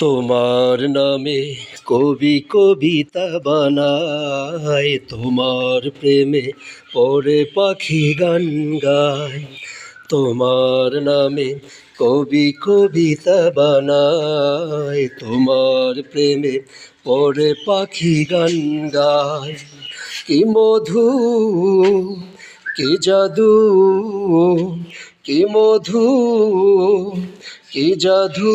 তোমার নামে কবি কবিতা বানায়, তোমার প্রেমে পরে পাখি গান গায়। তোমার নামে কবি কবিতা বানায়, তোমার প্রেমে পরে পাখি গান গায়। কি মধু, কি জাদু, কি মধু কি জাদু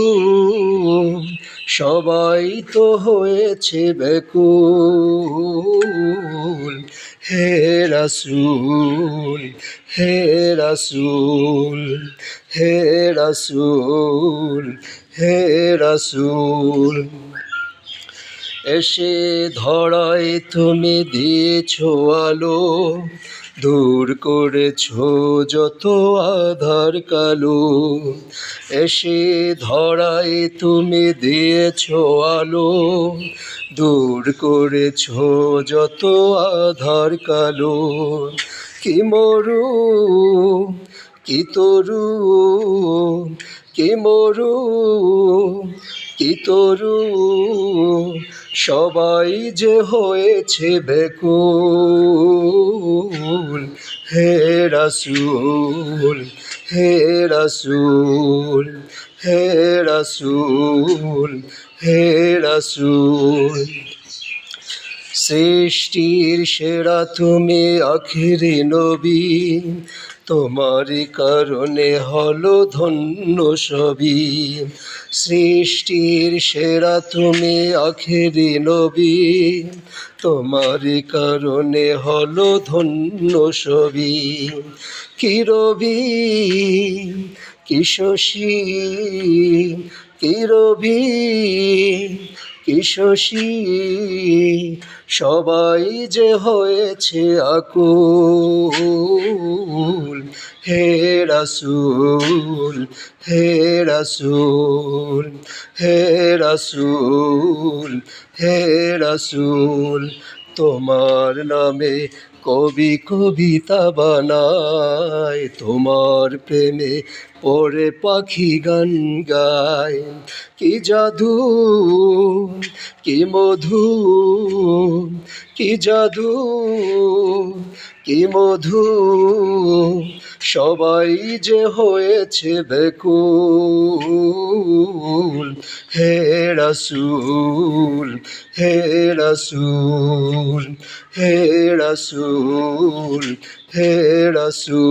সবাই তো হয়েছে বেকুল হে রাসুল হে রাসুল হে রাসুল হে রাসুল। এসে ধরায় তুমি দিয়েছ আলো দূর করেছ যত আধার কালো, এসে ধরায় তুমি দিয়েছ আলো। দূর করেছ যত আধার কালো, কি মরু, কি তরু, কি মরু, কি তরু, সবাই যে হয়েছে বেকুল হে রসুল হে রসুল হে রসুল হে রসুল। সৃষ্টির সেরা তুমি আখিরি নবী তোমারই কারণে হলো ধন্য সবই। সৃষ্টির সেরা তুমি আখেরি নবী। তোমারই কারণে হলো ধন্য সবই। কি রবি? কি শশী? কি রবি? কি শশী সবাই যে হয়েছে আকুল, হে রাসুল হে রাসুল হে রাসুল হে রাসুল, তোমার নামে কবি কবিতা বানায়, তোমার প্রেমে পরে পাখি গান গায়। কি জাদু, কি মধু, কি জাদু, কি মধু, সবাই যে হয়েছে বেকুল। হে রাসুল হে রসুল হে রসুল হে রাসুল